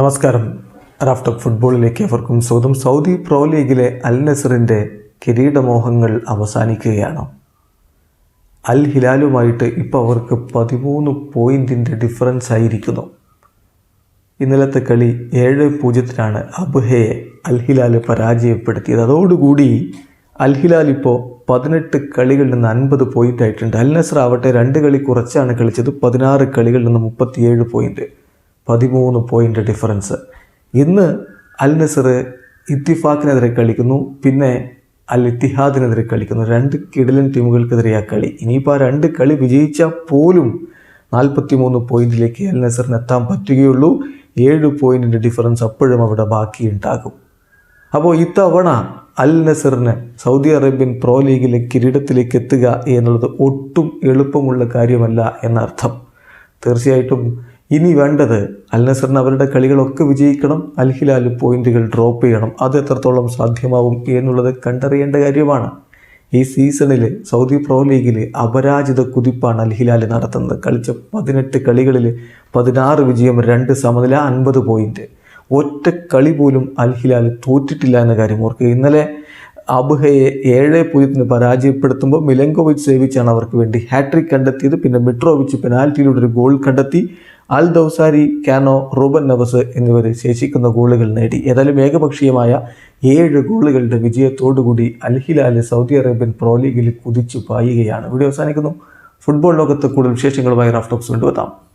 നമസ്കാരം. റാഫ്റ്റർ ഫുട്ബോളിലേക്ക് അവർക്കും സ്വാഗതം. സൗദി പ്രോ ലീഗിലെ അൽ നസറിന്റെ കിരീടമോഹങ്ങൾ അവസാനിക്കുകയാണ്. അൽ ഹിലാലുമായിട്ട് ഇപ്പോൾ അവർക്ക് പതിമൂന്ന് പോയിന്റിന്റെ ഡിഫറൻസ് ആയിരിക്കുന്നു. ഇന്നലത്തെ കളി ഏഴ് പൂജ്യത്തിനാണ് അബുഹയെ അൽ ഹിലാൽ പരാജയപ്പെടുത്തിയത്. അതോടുകൂടി അൽ ഹിലാൽ ഇപ്പോൾ പതിനെട്ട് കളികളിൽ നിന്ന് അൻപത് പോയിന്റ് ആയിട്ടുണ്ട്. അൽ നസർ ആവട്ടെ രണ്ട് കളി കുറച്ചാണ് കളിച്ചത്. പതിനാറ് കളികളിൽ നിന്ന് മുപ്പത്തിയേഴ് പോയിന്റ് പതിമൂന്ന് പോയിന്റ് ഡിഫറൻസ് ഇന്ന് അൽ നസർ ഇത്തിഫാക്കിനെതിരെ കളിക്കുന്നു പിന്നെ അൽ ഇത്തിഹാദിനെതിരെ കളിക്കുന്നു. രണ്ട് കിടലൻ ടീമുകൾക്കെതിരെയാ കളി. ഇനിയിപ്പോൾ ആ രണ്ട് കളി വിജയിച്ചാൽ പോലും നാൽപ്പത്തി മൂന്ന് പോയിന്റിലേക്ക് അൽ നസറിന് എത്താൻ പറ്റുകയുള്ളൂ. ഏഴ് പോയിന്റിന്റെ ഡിഫറൻസ് അപ്പോഴും അവിടെ ബാക്കിയുണ്ടാകും. അപ്പോൾ ഇത്തവണ അൽ നസറിന് സൗദി അറേബ്യൻ പ്രോ ലീഗിലെ കിരീടത്തിലേക്ക് എത്തുക എന്നുള്ളത് ഒട്ടും എളുപ്പമുള്ള കാര്യമല്ല എന്നർത്ഥം. തീർച്ചയായിട്ടും ഇനി വേണ്ടത് അൽ നസറിന് അവരുടെ കളികളൊക്കെ വിജയിക്കണം അൽ ഹിലാൽ പോയിന്റുകൾ ഡ്രോപ്പ് ചെയ്യണം. അത് എത്രത്തോളം സാധ്യമാവും എന്നുള്ളത് കണ്ടറിയേണ്ട കാര്യമാണ്. ഈ സീസണിൽ സൗദി പ്രോ ലീഗിൽ അപരാജിത കുതിപ്പാണ് അൽ ഹിലാൽ നടത്തുന്നത്. കളിച്ച പതിനെട്ട് കളികളിൽ പതിനാറ് വിജയം രണ്ട് സമനില അൻപത് പോയിന്റ്. ഒറ്റ കളി പോലും അൽ ഹിലാൽ തോറ്റിട്ടില്ല എന്ന കാര്യം ഓർക്കുക. ഇന്നലെ അബുഹയെ ഏഴ് പൂജ്യത്തിന് പരാജയപ്പെടുത്തുമ്പോൾ മിലങ്കോവിച്ച് സേവിച്ചാണ് അവർക്ക് വേണ്ടി ഹാട്രിക് കണ്ടെത്തിയത്. പിന്നെ മിട്രോവിച്ച് പെനാൽറ്റിയിലൂടെ ഒരു ഗോൾ കണ്ടെത്തി. അൽ ദൗസാരി കാനോ റൂബൻ നവസ് എന്നിവർ ശേഷിക്കുന്ന ഗോളുകൾ നേടി. ഏതായാലും ഏകപക്ഷീയമായ ഏഴ് ഗോളുകളുടെ വിജയത്തോടുകൂടി Al Hilal Saudi Arabian Pro ലീഗിൽ കുതിച്ചു പായുകയാണ്. വീഡിയോ അവസാനിക്കുന്നു. ഫുട്ബോൾ ലോകത്ത് കൂടുതൽ വിശേഷങ്ങളുമായി റാഫ്റ്റോക്സ് കൊണ്ടുവെത്താം